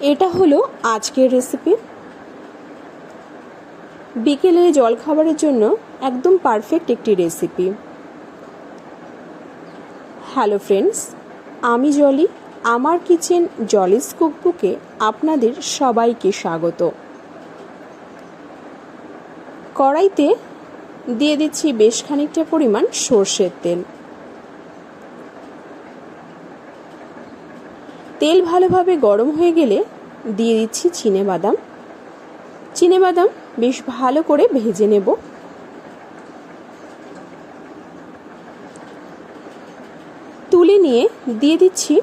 এটা হলো আজকের রেসিপি বিকেলে জলখাবারের জন্য একদম পারফেক্ট একটি রেসিপি হ্যালো ফ্রেন্ডস আমি জলি, আমার কিচেন জলিস কুকবুকে আপনাদের সবাইকে স্বাগত। কড়াইতে দিয়ে দিচ্ছি বেশ খানিকটা পরিমাণ সর্ষের তেল। তেল ভালোভাবে গরম হয়ে গেলে দিয়ে দিচ্ছি চিনে বাদাম। চিনে বাদাম বেশ ভালো করে ভেজে নেব। তুলে নিয়ে দিয়ে দিচ্ছি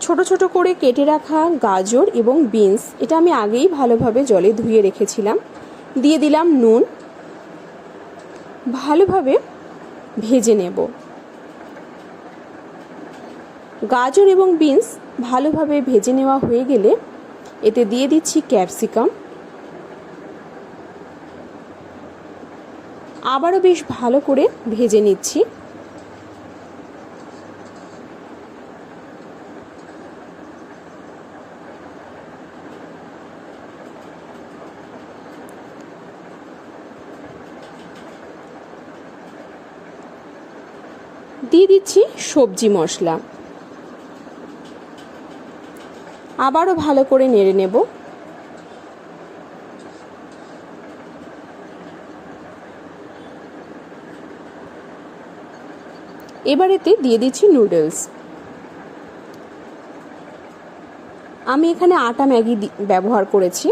ছোট ছোট করে কেটে রাখা গাজর এবং বিনস। এটা আমি আগেই ভালোভাবে জলে ধুয়ে রেখেছিলাম। দিয়ে দিলাম নুন। ভালোভাবে ভেজে নেব। গাজর এবং বিনস ভালোভাবে ভেজে নেওয়া হয়ে গেলে এতে দিয়ে দিচ্ছি ক্যাপসিকাম। আবারও বেশ ভালো করে ভেজে নিচ্ছি। দিয়ে দিচ্ছি সবজি মশলা। আবারও ভালো করে নেড়ে নেব। এবার এতে দিয়ে দিচ্ছি নুডলস আমি এখানে আটা ম্যাগি ব্যবহার করেছি।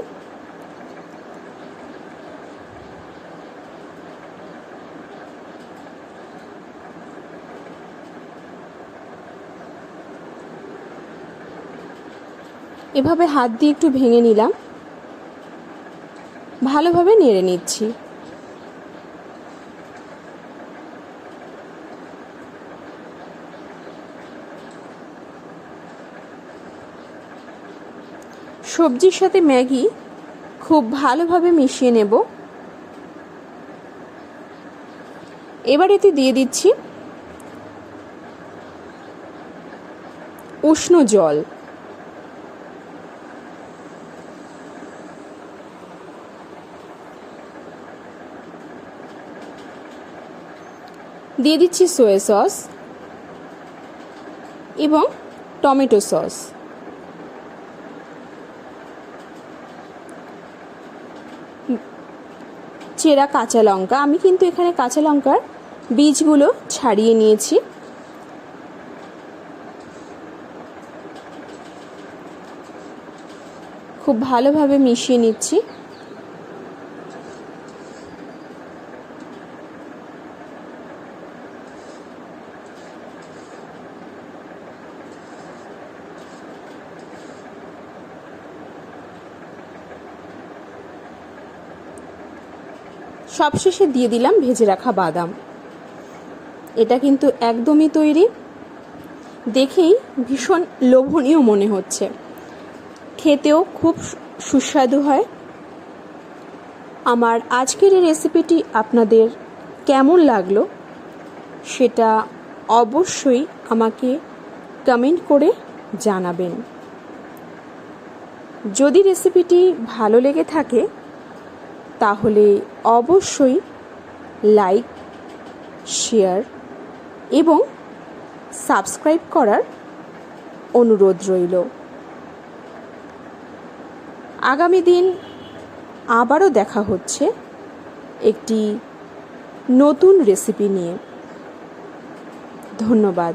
এভাবে হাত দিয়ে একটু ভেঙে নিলাম। ভালোভাবে নেড়ে নিচ্ছি। সবজির সাথে ম্যাগি খুব ভালোভাবে মিশিয়ে নেব। এবার এতে দিয়ে দিচ্ছি উষ্ণ জল। দিয়ে দিচ্ছি সোয়া সস এবং টমেটো সস চেরা কাঁচা লঙ্কা। আমি কিন্তু এখানে কাঁচা লঙ্কার বীজগুলো ছাড়িয়ে নিয়েছি। খুব ভালোভাবে মিশিয়ে নিচ্ছি। সবশেষে দিয়ে দিলাম ভেজে রাখা বাদাম। এটা কিন্তু একদমই তৈরি। দেখেই ভীষণ লোভনীয় মনে হচ্ছে। খেতেও খুব সুস্বাদু হয়। আমার আজকের এই রেসিপিটি আপনাদের কেমন লাগল সেটা অবশ্যই আমাকে কমেন্ট করে জানাবেন। যদি রেসিপিটি ভালো লেগে থাকে তাহলে অবশ্যই লাইক শেয়ার এবং সাবস্ক্রাইব করার অনুরোধ রইল। আগামী দিন আবারও দেখা হচ্ছে একটি নতুন রেসিপি নিয়ে। ধন্যবাদ।